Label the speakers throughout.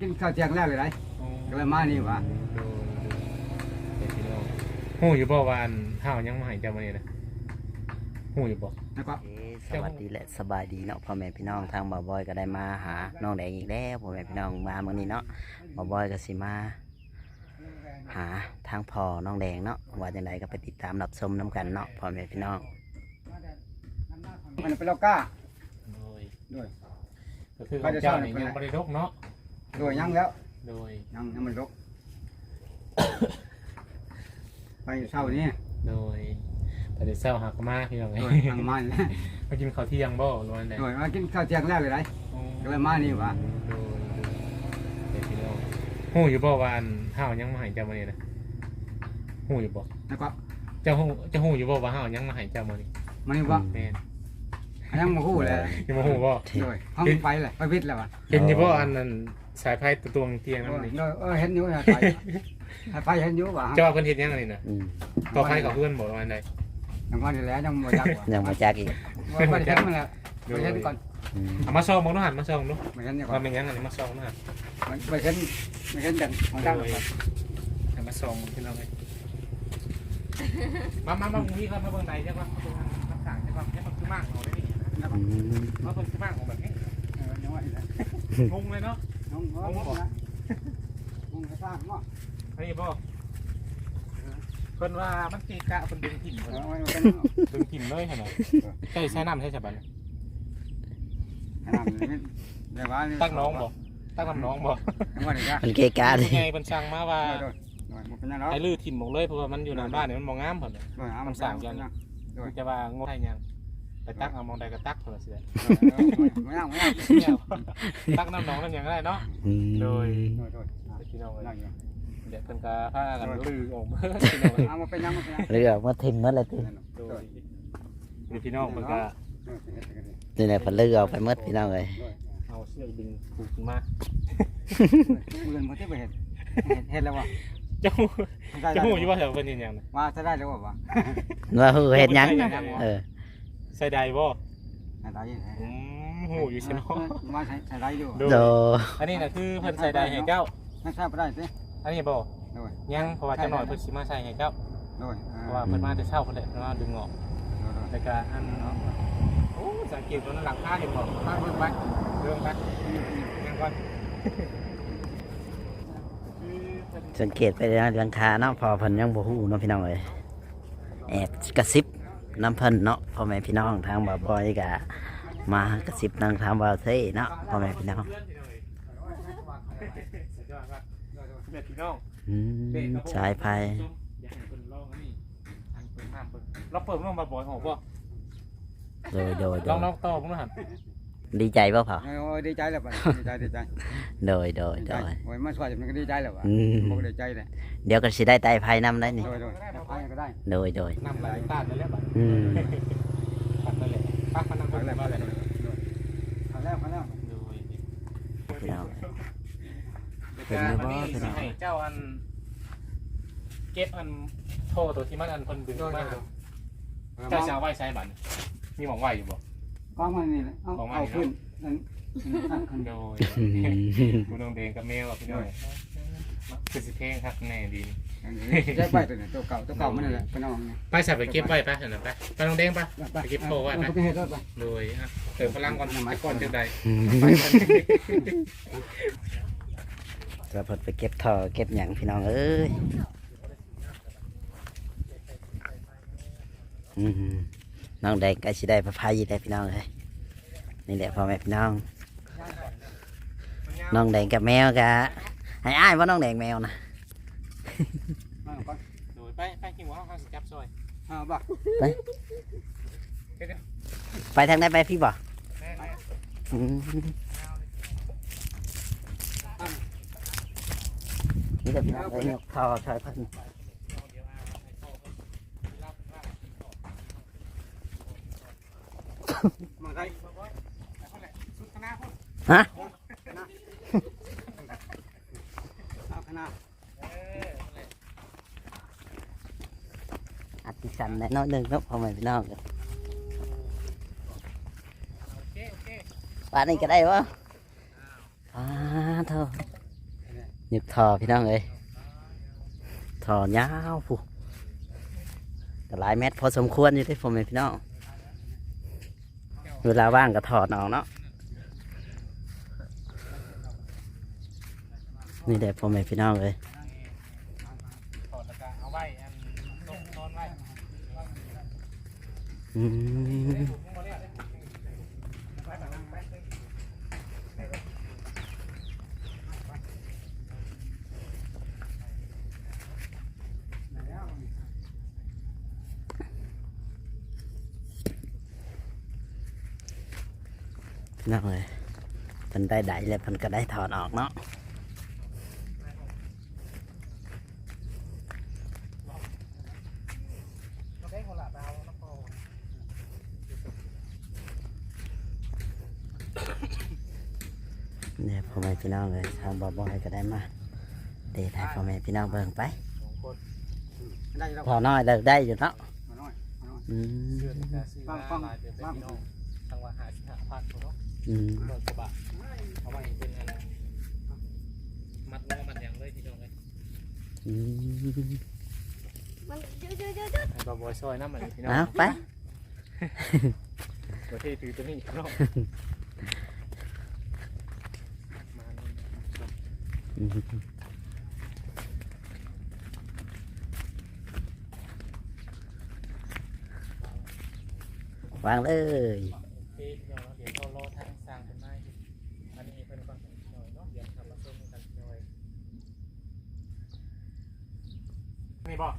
Speaker 1: กินข้าวเที่ยงแล้วเลยไรก็เลยมานี่วะ
Speaker 2: ดูดูเด็กพี่น้องหูอยู่บ่วาอันห้าวยังมาให้เจ้ามาเนี่ยนะหูอยู่บ่
Speaker 1: แล้วก็
Speaker 3: เอ้ยสวัสดีและสบายดีเนาะพ่อแม่พี่น้องทางบ่าวบอยก็ได้มาหาน้องแดงอีกแล้วพ่อแม่พี่น้องมาเมื่อนี้เนาะบ่าวบอยก็สิมา หาทางพ่อน้องแดงเนาะว่าจังไดก็ไปติดตามรับชมน้กันเนาะพ่อแม่พี่น้อง
Speaker 1: มันเป็นโลก้า
Speaker 2: โดย
Speaker 1: ด้วย
Speaker 2: ก็คือของเจ้านี่ยังบริโภคเนาะ
Speaker 1: โดยยังแล้ว
Speaker 2: โดย
Speaker 1: ยังยังมันรก ไปเช้านี้
Speaker 2: โดยแต่เดี๋ยวเศร้าหักมาพี่น้องไง
Speaker 1: โดยทางมัน
Speaker 2: มากินข้าวเที่ยงบ่หรือว่าไง
Speaker 1: โดยมากินข้าวเที่ยงแล้วเลยไรก็เลยมานี่วะ
Speaker 2: โดยเด็กพี่น้องหูอยู่บ่วาอันห้าวยังมาให้เจ้ามาเนี่ยนะหูอยู่บ่
Speaker 1: แล้วก็
Speaker 2: เจ้าหูเจ้าหูอยู่บ่ว่าห้าวยังมาให้เจ้ามานี่
Speaker 1: มันนี่ว่า
Speaker 2: แม่น
Speaker 1: ยังมาคู่เลย
Speaker 2: ยังมาหูบ่
Speaker 1: โดยห้องไปเลยไปวิทย์แล้ววะ
Speaker 2: เห็นอยู่บ่อันนั้น สายไฟตัวตวงเตียง
Speaker 1: โด
Speaker 2: นั่น
Speaker 1: ย
Speaker 2: นี่
Speaker 1: โดยเออเห็นอยู่นะไปไปเห็นอยู่ว่ะ
Speaker 2: เจ้าว่าเพิ่นเฮ็ดยังไงนี่นะ
Speaker 3: อืม
Speaker 2: ต่อไฟกับเพื่อนบ่ว่าอันใด
Speaker 1: ยังว่านี่แหล้วยังบ่จักว่ะ
Speaker 3: ยังมาจักอีก
Speaker 1: บ่ได้เห็นมันแล้วไปเห็นก่อน
Speaker 3: อืม
Speaker 2: เอามาซองมึงดูหันมาซองดู
Speaker 1: ไปเห็นนี่ก่อ
Speaker 2: ว่านเป็นยังไงมาซองดูหัน
Speaker 1: ไปเห็นไปเห็นกันของทางก่อน
Speaker 2: เอามาซองพี่น้องเลยมามามาตรงนี้ครับมาเบิ่งใดจังว่ามาเบิ่งทางต่างจังว่าเนี่ยมันคือมากของได้นี่
Speaker 3: อืม
Speaker 2: มาเบิ่งคือมากของแบบนี้
Speaker 1: เออยังว่าอีกแล้ว
Speaker 2: งงเลยเนาะ
Speaker 1: น้ องน้องบอกนะมึงจะสร้างมั้ง
Speaker 2: อันนี้บ่เพิ่นว่ามันตีกะเพิ่นดึงถิ่น
Speaker 1: เอ
Speaker 2: เพิ่น
Speaker 1: อมันเป็น
Speaker 2: ดึงถิ่นเลยหั่นน่ะใช่ใช้น้ำใช่ฉบับนี้
Speaker 1: ขนาดนี้เดี๋ยวว่า
Speaker 2: ตั้งน้องบ่ตั้งน้ำน้องบ่
Speaker 1: ยังว่าอีกแล้ว
Speaker 3: มันเกะกะดิ
Speaker 2: ยังไงเพิ่นสั่งมาว่า
Speaker 1: โดยโดยมันเป็นยังไง
Speaker 2: ให้ลื้อถิ่นหมดเลยเพราะว่ามันอยู่หน้าบ้านเนี่ยมันบ่งามเพิ่นน่ะ
Speaker 1: โดยเอามันสร้างกันนะ
Speaker 2: มันจะว่างดให้ยัง ไปตักเอามองใดก็ตักเถอะสิได้
Speaker 1: ไม่เอาไม่เอา
Speaker 2: เนี่ยตักน้ำหนองนั่นยังได้เนาะ
Speaker 3: อืม
Speaker 2: โดย
Speaker 1: โดยโดย
Speaker 2: พี่น้องเอ้ย
Speaker 1: นั่งอยู่
Speaker 2: เดี๋ยวเพิ่นก็พากันลือออกมาพี่น้องเอ้ย
Speaker 1: เอามาเป็นยังมาเป็นยัง
Speaker 3: เรือมาทิมหมาเลยติ
Speaker 2: โดยเดี๋ยวพี่น้องเพิ่นก็
Speaker 3: นี่แหละเพิ่นเรือเอาไปหมดพี่น้องเอ้ย
Speaker 2: เอาเสื้อดึงผูกขึ้นมา
Speaker 1: เงินมาที่ไปเห็ดเห็ดแล้ววะ
Speaker 2: เจ้าเจ้าหูอยู่ว่าแถวเพิ่นเฮ็ดหยังน่ะ
Speaker 1: ว่าจะได้แล้ววะ
Speaker 3: ว่าฮู้เฮ็ดหยังเออ
Speaker 2: ใส่ใดบ่
Speaker 1: ได้ยัง
Speaker 2: อืมหูอยู่ซิเนาะ
Speaker 1: ว่าใช้ได้อยู่
Speaker 2: โด
Speaker 3: โด
Speaker 2: อันนี้น่ะคือเพิ่นใส่ใดให้เจ้า
Speaker 1: ไม่ทราบได้สิ
Speaker 2: อันนี้บ่
Speaker 1: โดย
Speaker 2: ยังเพราะว่าเจ้าหน่อยเพิ่นสิมาใส่ให้เจ้า
Speaker 1: โดย
Speaker 2: เพราะว่าเพิ่นมาแต่เช้าเพิ่นแหละเพิ่นมาดึงออกแต่ก็อันโอ้สังเกตตัวนั้นหลังคาเห็นบอก
Speaker 1: มาเพิ่งไป
Speaker 2: เรื่องไปยังก่อน
Speaker 3: สังเกตไปในหลังคาเนาะพอเพิ่นยังบ่ฮู้เนาะพี่น้องเอ้ยแอบกระซิบ น้ำเพิ่นเนาะพ่อแม่พี่น้องทางบ่าวบอยก็มากระซิบนางทางบ่าวเท่เนาะพ่อแม่พี่น้อง
Speaker 2: เด็ดพี่น้อง
Speaker 3: อืมสายไฟ
Speaker 2: อยากให้เพิ่นลองอันนี้อันเพิ่นห้ามเพิ่นเราเปิดมันมาบ่อยของบ่
Speaker 3: โดยโดยโด
Speaker 2: ลอง
Speaker 3: ย
Speaker 2: ลองต่อพุ่นหัน
Speaker 3: ดีใจบ่เผา
Speaker 1: โอ้ดีใจแล้วป่ะดีใจดีใจ
Speaker 3: โดยโดย
Speaker 1: ดี
Speaker 3: โด
Speaker 1: ใจ
Speaker 3: ย
Speaker 1: โอ้ยมาช่วยมันก็ดีใจแล้วป่ะ
Speaker 3: อืม
Speaker 1: ผมดีใจเลย
Speaker 3: เดี๋ยวก็สิได้ไต่ไฟนำได้นี่
Speaker 1: โดยโดยไปก็ได้
Speaker 3: โดยโดย
Speaker 2: นำหลายต้านไปแล้วบัด
Speaker 3: อืม
Speaker 2: ตัดไปเลยปักมันนำ
Speaker 1: ไป
Speaker 2: ไป
Speaker 1: แล้ว
Speaker 2: มา
Speaker 1: ไป
Speaker 2: เลย
Speaker 1: แล้วเอาแล้วเอาแล้ว
Speaker 2: ดู
Speaker 3: พี่น้อง
Speaker 2: เป็นไงบ้างให้เจ้าอัน เก็บอันโทษตัวที่มันอันเพิ่นดึงมาเจ้าจะเอาไว้ใช้บัดมีหมองไว้อยู่บ่
Speaker 1: กองมันนี่เอาเอาขึ้นนั่น
Speaker 2: โดยกูน้องเดงกับแมวอะพี่น้องคือสิเพลงครับแน่ดี
Speaker 1: ใช้ใบตัวนี้ตัวเก่าตัวเก่ามันนี่แหละพี่น้องนี่
Speaker 2: ไปใส่ไปเก็บไว้ไปเห็นไหมไปไปน้องเดงไปไปเก็บโทรไว้ไป
Speaker 1: ไปเฮ็ดรถไป
Speaker 2: โดยอะเติมพลังก่อนไปก่อนจังใด
Speaker 3: จะเพิ่นไปเก็บท่อเก็บหยังพี่น้องเอ้ยอืม น้องแดงก็สิได้พระพายได้พี่น้องเลยนี่แหละพ่อแม่พี่น้อง น้องแดงกับแมวกะให้อ้ายว่าน้องแดงแมวนะ
Speaker 2: โดยไปไปกินหัวข้าวสิจับซอย
Speaker 1: เอาบ่
Speaker 3: ไปทางไหนไปพี่บ่
Speaker 2: แม่แม่
Speaker 3: อืมนี่แต่พี่น้องเลยยกท่อช่วยเพิ่น
Speaker 1: มาได้
Speaker 2: สุดคณะพุ่น
Speaker 3: ฮะ
Speaker 1: อัด
Speaker 3: ติสันแน่นอยหนึ่งเนาะพ่อแม่พี่น้อง
Speaker 2: คโอเค
Speaker 3: ป่านนี้ก็ได้วะอ่าเถอะยึกทอพี่น้องเอ้ยทอยาวผู้แต่หลายเม็ดพอสมควรอยู่ที่ผมเป็นพี่น้อง เวลาว่างก็ถอดออกเนาะนี่แหละพ่อแม่พี่น้องเลย
Speaker 2: อื
Speaker 3: ม พี่น้องเลยมันได้ไดแล้วมันก็ได้ถอดออกเนาะ
Speaker 2: เราได้คนละดาวแล้วก็
Speaker 3: เนี่ยพ่อแม่พี่น้องเลยทางบอบอยก็ได้มาเดทให้พ่อแม่พี่น้องเบิ่งไป
Speaker 2: สองคน
Speaker 1: ได้แล้ว
Speaker 3: พอน้อยเลิกได้อยู่เนาะ
Speaker 1: มาหน่อยมาหน่อย
Speaker 3: อื
Speaker 2: เดือน
Speaker 3: ม
Speaker 2: แต่ซื้อมาลายเดือนแต่พี่น้องทาง
Speaker 3: อืม
Speaker 2: เดือนกว่าบาทเอาไว้เป็นอะไรมัดเนื้อมัดอย่างเลยพี่น้องเลย
Speaker 3: อืม
Speaker 4: มันจุ๊จุ๊จุ๊จุ๊
Speaker 2: ให้บอบอยซอยน้ำมันพี่น้อง
Speaker 3: เอาไป
Speaker 2: ประเทศถือตัวนี้พี่น้องมาหนึ่งสอง
Speaker 3: อืมวางเลย
Speaker 2: โอเคพี่น้องเดี๋ยวเรารอทางสร้างเป็นไม้อันนี้เป็นก่อนหน่อยเนาะเดี๋ยวทำมาส้มกันหน่อย นี่บอก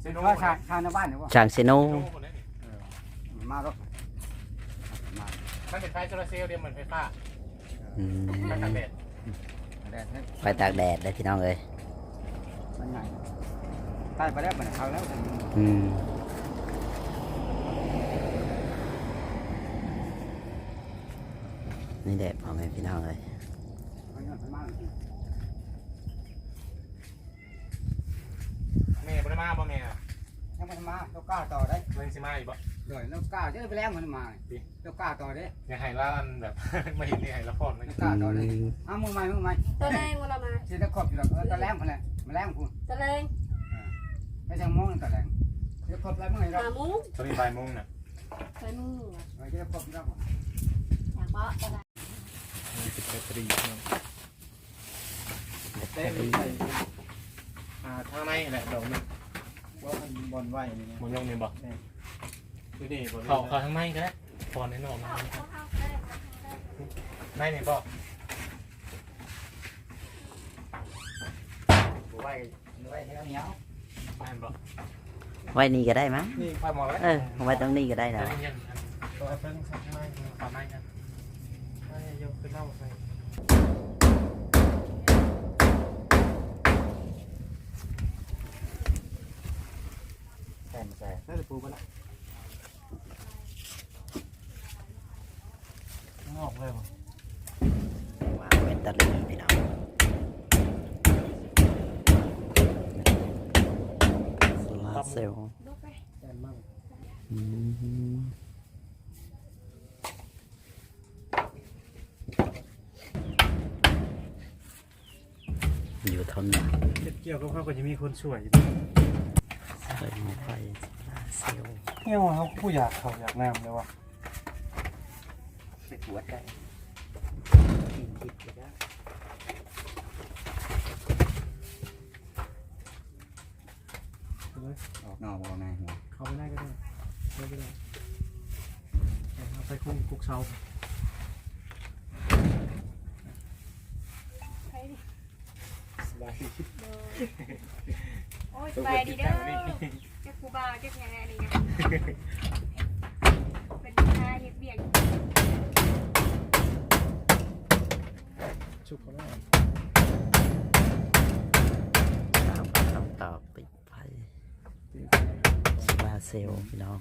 Speaker 2: เซโน่
Speaker 1: ว่าชาชาในบ้านหรือว่า
Speaker 3: ช่างเซโน
Speaker 2: โน่คนนี้
Speaker 1: มาแล้วมา
Speaker 2: มันเป็นไฟโซลาร์เซลล์เดียวเหมือนไฟฟ้า
Speaker 3: อืม
Speaker 2: ไฟกันแดด
Speaker 1: แดดให้
Speaker 3: ไปตากแดดเลยพี่น้องเลย
Speaker 1: มันใหญ่ใต้ไปแล้วมันเขาแล้ว
Speaker 3: อืมนี่แดดพ่อแม่พี่น้องเลย
Speaker 1: มันมันมา
Speaker 2: แม่บริ มาบ่แม่
Speaker 1: ยังมันมาเรากล้าต่อได้
Speaker 2: เล่นซิมาอีกบ่
Speaker 1: เดี๋ยวเรากล้าจะไปแล้วมันมาเรากล้าต่อได้
Speaker 2: อยังไห้ละอันแบบ ไม่เห็นนี่ไห้ละครมัน
Speaker 1: เรากล้าต่อได้อ้าวมือใหม่มือใหม่
Speaker 4: ตัวแรงเวลามา
Speaker 1: เสียตะขบอยู่แล้วตะแรงคนละมาแรงคุณ
Speaker 4: ตัวแรง
Speaker 1: ไม่ใช่มองตะแรงจะขบแล้วเมื่อไหร่เรา
Speaker 4: หามุ้ง
Speaker 2: ตอนนี้บ่ายโมงน่ะ
Speaker 4: ใส่มือ
Speaker 1: เราจะขบเรา
Speaker 4: อยากเบาะตัวแรง
Speaker 2: ติดแบตเตอรี่เนาะ
Speaker 1: เต้น
Speaker 2: อ่าทางในแหละดอกนึ ง
Speaker 1: ว่ามันบอลไหวนี่
Speaker 2: มันยงนี่บ่
Speaker 1: ดูดิบอล
Speaker 2: เข้าเข้าทางในก็ได้พอในนอกมาในนี่บ่
Speaker 1: ไหวไหวเท่านี้
Speaker 2: ไปบ่
Speaker 3: ไว้นี่ก็ได้มั้ง
Speaker 2: นี่ไปหมดแล้ว
Speaker 3: เออไว้ตรงนี้ก็ได้
Speaker 2: แต่
Speaker 3: นะ
Speaker 2: ยังตัวเพิ่งสักไม้ขอไม้กันไม่ยกขึ้นเล่าไป
Speaker 1: แซ่แซ่น่าจะปูไปละ
Speaker 2: ออกเลยบ่
Speaker 3: วาเป็นตะลึงพี่น้องโซลาร์เซลล์
Speaker 4: ลุกไป
Speaker 1: แซ่มาก
Speaker 3: อืมอยู่ทนหนัก
Speaker 2: เกี่ยวกับเขาก็จะมีคนช่วย
Speaker 3: ใส่ไฟโซลาร์เซลล์
Speaker 2: เงี้ยเขาผู้อยากเขาอยากน้ำเลยว่ะ
Speaker 1: ไปตรวจได้กินจิตก็ได้ออกนอกออกในหัว
Speaker 2: เขาไม่ได้ก็ได้ไม่ได้เอาไปคุ้งคุกเชา
Speaker 4: ใครดิ
Speaker 2: สบายดี
Speaker 4: โอ้ยสบายดีเด้อเก็บกูบาเก็บยังไงนี่ไงเป็นชายเห็ดเบี่ยง
Speaker 2: ชุบเขาได้
Speaker 3: ตามคำตอบปิดไฟโซลาร์เซลล์พี่น้อง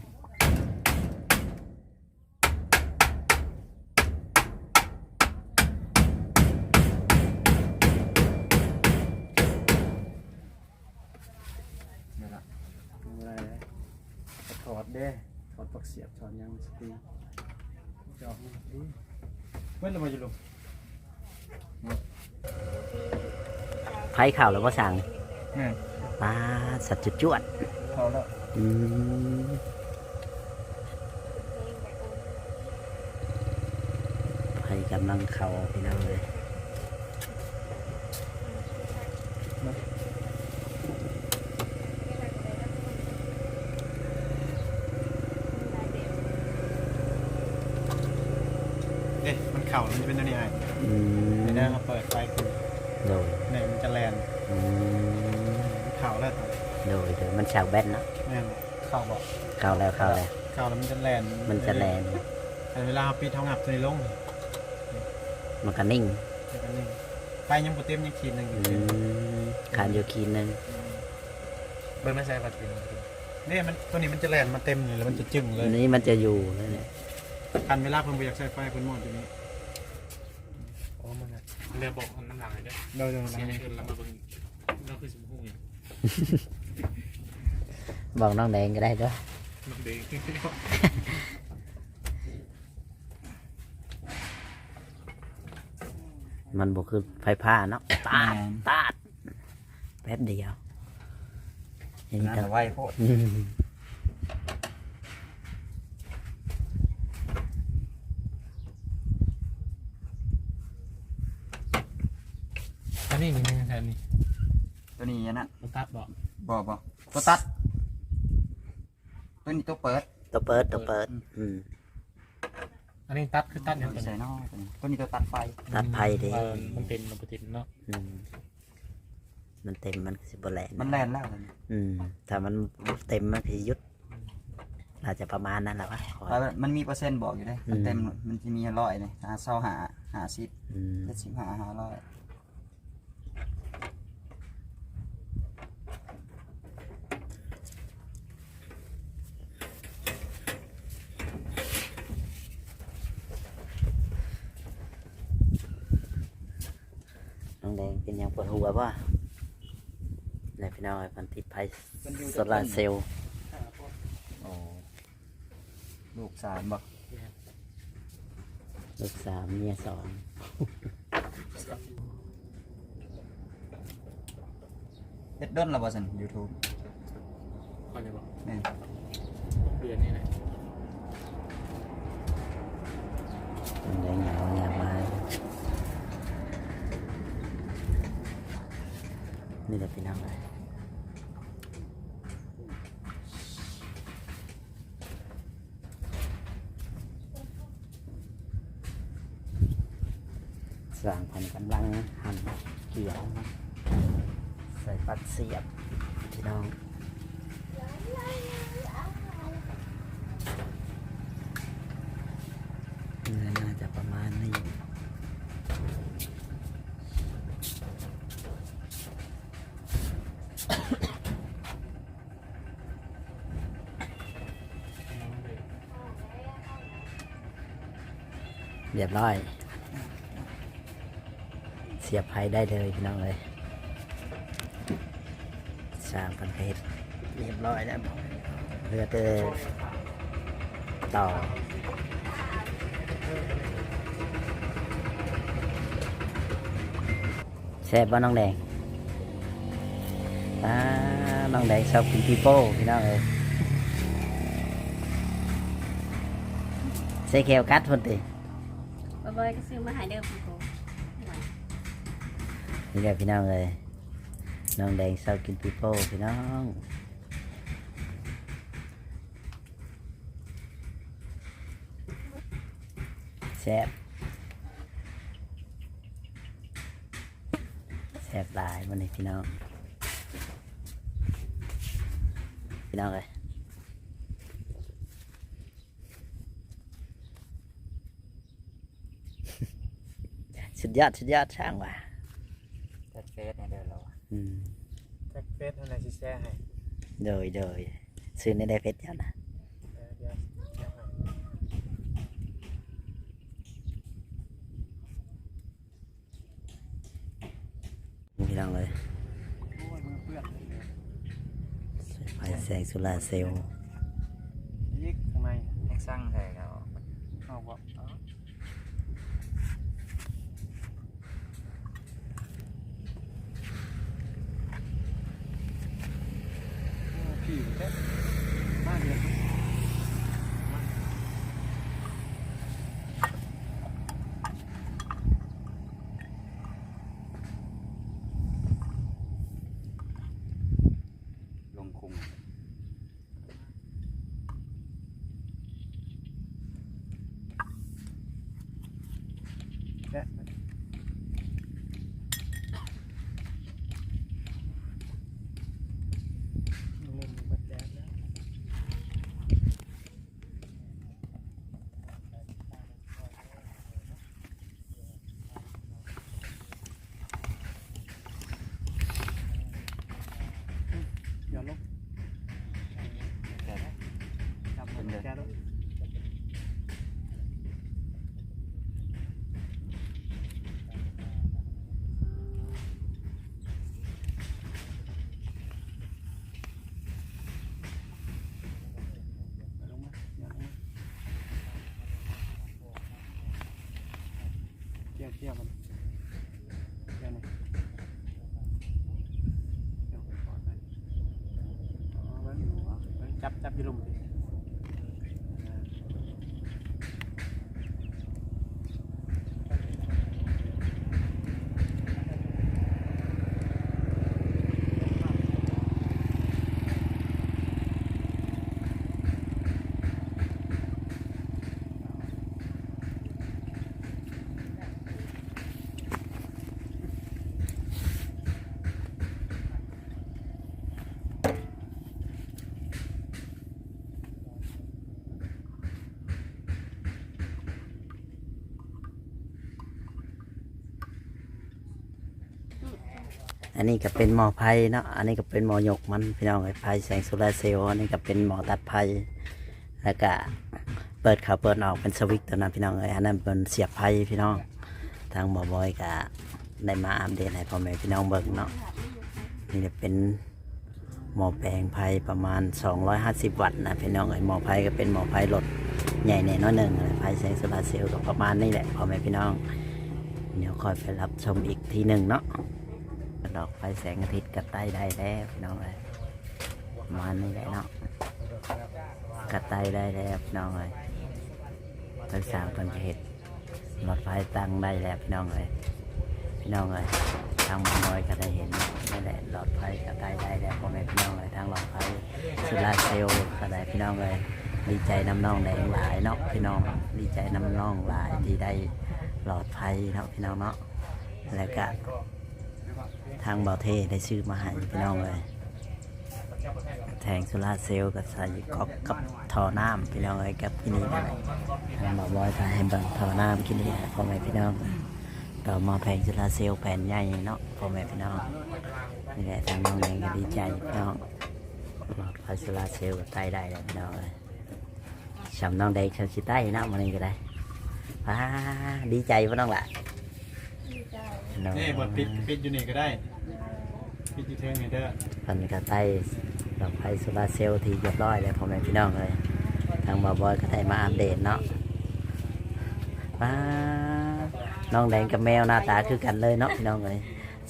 Speaker 2: เด้ถอดปักเสียบถอดยังสตีจอกนี่ดีเมื่อไรมาจะลง
Speaker 4: ส
Speaker 3: ไผเข่าแล้วบ่สั่ง
Speaker 1: แม่น
Speaker 3: ปลาสัตว์จุดจวด
Speaker 1: เขาแล้ว
Speaker 3: อืมไผกำลังเข่าพี่น้องเลย
Speaker 5: เอ๊ะมันเข่ามันจะเป็นอะไร ไง
Speaker 3: อืม
Speaker 5: ไม่ได้เขาเปิดไฟคือ
Speaker 3: โดย
Speaker 5: เนี่ยมันจะแลน
Speaker 3: อืม
Speaker 5: เข่าแล้ว
Speaker 3: โดยโดยมันฉากแบนเนาะ
Speaker 5: แม่นเข่าบอก
Speaker 3: เข่าแล้วเข่าแล้ว
Speaker 5: เข่าแล้วมันจะแลน
Speaker 3: มันจะแลน
Speaker 5: แต่เวลาเราปิดเท้างับตัวนี้ลง
Speaker 3: มันก็นิ่ง
Speaker 5: มันก็นิ่งไฟยังบ่เต็มยังขีดหนึงอยู่
Speaker 3: อืมคานอยู่คีนหนึง
Speaker 2: เบิ่งไม่ใช่ปัจจุบัน
Speaker 5: เนี่ยมันตัวนี้มันจะแลนมาเต็มเลยแล้วมันจะจึงเลย
Speaker 3: นี่มันจะอยู่แล้วเนี่ย
Speaker 5: คันเวลาเพิ่นบ่อยากใช้ไฟเพิ่นมอดตัวนี้
Speaker 2: โอ้มัน เรือบอกคน้ำหลังเลยเด้อ
Speaker 5: เราจะ
Speaker 2: เสียงเกินเรามาเบิ่งเราคือสมหูอย่าง
Speaker 3: บอกน้องแดงก็ได้ด้วย
Speaker 2: น้ำเด้ง
Speaker 3: มันบอกคือไฟผ้าเนาะตาดตาดแป๊บเดียวเห็น
Speaker 1: น่า
Speaker 3: จัง
Speaker 1: จะไหวโพด
Speaker 3: อืม
Speaker 2: อันนี้นี่นี่แทนนี่
Speaker 1: ตัวนี้นะ
Speaker 2: มันตัด บอก
Speaker 1: บ่บ่ตัวตัด ตัวนี้ตัวเปิด
Speaker 3: ตัวเปิดตัวเปิด อืม
Speaker 2: อันนี้ตัดคือตัดอย่าง
Speaker 1: ตัว
Speaker 2: ไร
Speaker 1: ใส่นอกตัวนี้ตัวนี้ตัวตัดไฟ
Speaker 3: ตัดไผ่ดิ
Speaker 2: มันเป็นมันปฏิทินเนาะ
Speaker 3: อืมมันเต็มมันก็สิบแลน
Speaker 1: มันแลนแล้วตัวนี้
Speaker 3: อืมถ้ามันเต็มมันคือยุดอาจจะประมาณนั้นแหละวะขอ
Speaker 1: แล้วมันมีเปอร์เซ็นต์บอกอยู่เลยมัน
Speaker 3: อืม
Speaker 1: เต็มมันจะมีร้อยเลยหาเศร้าหาหาสิบ
Speaker 3: อืม
Speaker 1: เจ็ดสิบหาหาร้อย
Speaker 3: น้องแดงเป็นหยังป วดหัวป่ะในพี่น้องไอ้พันติดไพ่โซลาร์เซลล์
Speaker 1: โอ้ลูกสามบอก
Speaker 3: ลูกสามเมียสอง
Speaker 1: เฮ็ดเด้นและบ่สันยูทูบ
Speaker 2: ก่อนจะบอก
Speaker 1: แม่น
Speaker 2: เดือนนี่แหละ
Speaker 3: น้องแดงเหงาอยากมานี่แหละพี่น้องเลยสร้างพัน กำลังหั่นเกี่ยวใส่ปัดเสียบพี่น้องน่าจะประมาณนี้เรียบร้อย สียบไฟได้เลยพี่น้องเลยสร้างพันเพชรเรียบร้อยแล้วเหลือแต่ต่อแซ่บว่าน้องแดงอ่าน้องแดงชอบกินปีโป้พี่น้องเอ้ยใส่แควกัดพุ่นติ
Speaker 4: บ่บ่อยก็ซื้อมาใหายเด้อพี่โก
Speaker 3: นี่แหละพี่น้องเอ้ยน้องแดงชอบกินปีโป้พี่น้องแซ่บแซ่บหลายมันนี่พี่น้อง พี่น้องเลยสุดยอดสุดยอดช่างว่ะ
Speaker 1: แท็กเฟสเนี่ยเดี๋ยวเรา
Speaker 3: อืม
Speaker 5: แท็กเฟสอะไรสิแซ่ให้
Speaker 3: โดยโดยซื้อในได้เพชรเจ้านะ
Speaker 5: เออเดี๋ยวแซ่ให้
Speaker 3: พี่น้องเลย
Speaker 5: โอ้ยมือเปื้อน
Speaker 3: ไฟแสงโซลาร์เซลล์
Speaker 5: ยิกข้างใน
Speaker 1: แท็กสั่งใส่เขา
Speaker 5: เอาบ่เอา
Speaker 3: น
Speaker 5: ขี่แค่มากเลย
Speaker 1: ลงคุง
Speaker 5: แค่เล่นบัดแจ๊ดแล้วอย่าลบ
Speaker 1: แต่
Speaker 5: จับมันแจ๊ดแล้ว ลงมาอย่าลงมาเกี่ยวเกี่ยวมันเกี่ยวหน่อยเกี่ยวไปก่อนเลยอ๋ อไว้อยู่เหรอไว้จับจับยืลุมดิอ่า
Speaker 3: อั นนี้ก็เป็นหมอไผ่เนาะ อันนี้ก็เป็นหมอหยกมันพี่น้องไอ้ไผ่แสงโซลาร์เซลล์ อันนี้ก็เป็นหมอตัดไผ่แล้วก็เปิดเขาเปิดออกเป็นสวิตช์ตัวนั้นพี่น้องเอ้ยอันนั้นเป็นเสียบไผ่พี่น้อง ทางหมอบอยก็ได้มาอัปเดตให้พ่อแม่พี่น้องเบิ่งเนาะ นี่จะเป็นหมอแปลงไผ่ประมาณ 250 วัตต์นะพี่น้องเอ้ยหมอไผ่ก็เป็นหมอไผ่รถใหญ่แน่น้อยหนึ่งไผ่แสงโซลาร์เซลล์ก็ประมาณนี้แหละพ่อแม่พี่น้องเดี๋ยวคอยไปรับชมอีกทีหนึ่งเนาะ ดอกไฟแสงอาทิตย์กระใต้ได้แล้วพี่น้องเลยมาณนี้แหละเนาะกระใต้ได้แล้วพี่น้องเลยทั้งสามคนจะเห็ดหลอดไฟตั้งได้แล้วพี่น้องเลยพี่น้องเลยทางมันน้อยก็ได้เห็นนี่แหละหลอดไฟกระใต้ได้แล้วพ่อแม่พี่น้องเลยทางหลอดไฟโซลาเซลก็ได้พี่น้องเลยดีใจน้ำน้องแดงหลายเนาะพี่น้องดีใจน้ำน้องหลายที่ได้หลอดไฟเนาะพี่น้องเนาะแล้วก็ ทางบ่อเทได้ซื้อมาให้พี่น้องเลย แทงโซลาเซลล์กับใส่ก๊อกกับท่อน้ำพี่น้องเลยกับที่นี่ได้ทางบ่อบอยทายให้เบิ่งท่อน้ำที่นี่พ่อแม่พี่น้องต่อมาแผงโซลาเซลล์แผ่นใหญ่เนาะพ่อแม่พี่น้องนี่แหละทางน้องเองก็ดีใจพี่น้องหลอดไฟโซลาเซลล์ก็ใต้ได้แล้วพี่น้องเลยสำน้องแดงชาวชิใต้นะมันนี่ก็ได้ว้าดีใจพี่น้องละ
Speaker 5: นี่บทปิดปิดอยู่นี่ก็ได้ปิดอยู่เทิงนี่เด้อ
Speaker 3: เพิ่นก็ได้ดอกไฟโซลาร์เซลล์ที่เรียบร้อยแล้วพ่อแม่พี่น้องเลยทางบอบอยก็ได้มาอัปเดตเนาะว้าน้องแดงกับแมวหน้าตาคือกันเลยเนาะพี่น้องเลย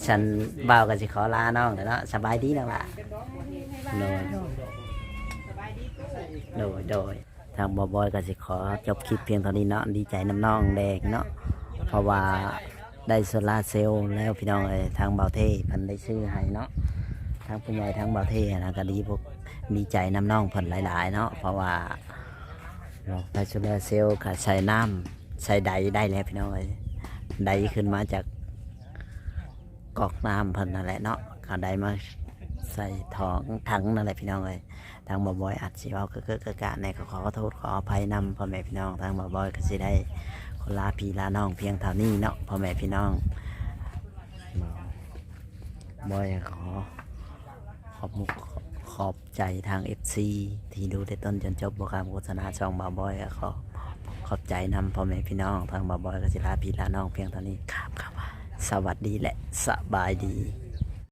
Speaker 3: ฉันบ่าวก็สิขอลาน้องเด้อเนาะสบายดีนะล่ะโดยโดยโดยทางบอบอยก็สิขอจบคลิปเพียงเท่านี้เนาะดีใจน้ำน้องแดงเนาะเพราะว่า ได้โซลาเซลล์แล้วพี่น้องเอ้ยทางเบาเทพันได้ซื้อให้เนาะทางผู้ใหญ่ทางเบาเทนะก็ดีพวกดีใจน้ำน้องเพิ่นหลายๆเนาะเพราะว่าเราไฟโซลาเซลล์ก็ใช้น้ำใช้ใดได้แล้วพี่น้องเอ้ยใดขึ้นมาจากกอกน้ำเพิ่นนั่นแหละเนาะก็ได้มาใส่ท้องถังนั่นแหละพี่น้องเอ้ยทางบ่บอยอัดสิเว้าก็คือกะกะในก็ขอโทษขออภัยนำพ่อแม่พี่น้องทางบ่บอยก็สิได้ ลาพี่ลาน้องเพียงเท่านี้เนาะพ่อแม่พี่น้องบอยขอขอบมุกขอบใจทาง FC ที่ดูแต่ต้นจนจบบการโฆษณาช่องบาบอยขอขอบใจนำพ่อแม่พี่น้องทางบาบอยกสิลาพี่ลาน้องเพียงเท่านี้ครับครับสวัสดีและสบายดี